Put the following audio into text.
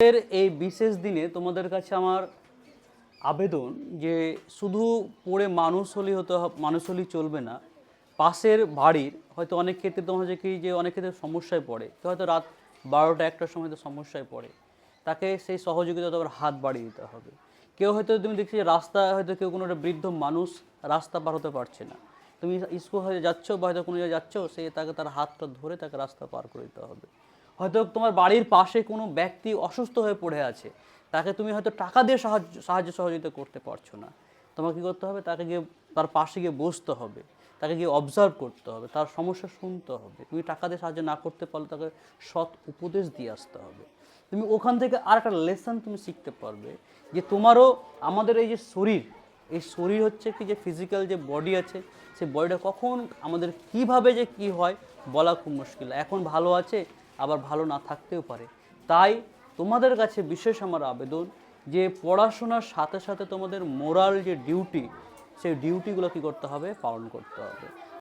এর এই বিশেষ দিনে তোমাদের কাছে আমার আবেদন যে শুধু পড়ে মানুষ হলেই হতে মানুষ হলেই চলবে না। পাশের বাড়ির হয়তো অনেক ক্ষেত্রে তোমার হচ্ছে কি যে অনেক ক্ষেত্রে সমস্যায় পড়ে। কেউ হয়তো রাত বারোটা, একটার সময় তো সমস্যায় পড়ে। তাকে সেই সহযোগিতা তোমার হাত বাড়িয়ে দিতে হবে। কেউ হয়তো তুমি দেখছি যে রাস্তা হয়তো কেউ কোনো একটা বৃদ্ধ মানুষ রাস্তা পার হতে পারছে না। তুমি স্কুল হয়ে যাচ্ছ বা হয়তো কোনো জায়গায় যাচ্ছ, সে তাকে তার হাতটা ধরে তাকে রাস্তা পার করে দিতে হবে। হয়তো তোমার বাড়ির পাশে কোনো ব্যক্তি অসুস্থ হয়ে পড়ে আছে, তাকে তুমি হয়তো টাকা দিয়ে সাহায্য সাহায্য সহযোগিতা করতে পারছ না। তোমাকে কী করতে হবে? তাকে গিয়ে, তার পাশে গিয়ে বসতে হবে, তাকে গিয়ে অবজার্ভ করতে হবে, তার সমস্যা শুনতে হবে। তুমি টাকা দিয়ে সাহায্য না করতে পারলে তাকে সৎ উপদেশ দিয়ে আসতে হবে। তুমি ওখান থেকে আর একটা লেসন তুমি শিখতে পারবে, যে তোমারও আমাদের এই যে শরীর, এই শরীর হচ্ছে কি যে ফিজিক্যাল যে বডি আছে, সেই বডিটা কখন আমাদের কীভাবে যে কি হয় বলা খুব মুশকিল। এখন ভালো আছে? আবার ভালো না থাকতেও পারে। তাই তোমাদের কাছে বিশেষ আমার আবেদন যে পড়াশোনার সাথে সাথে তোমাদের মোরাল যে ডিউটি সেই ডিউটিগুলো কী করতে হবে? পালন করতে হবে।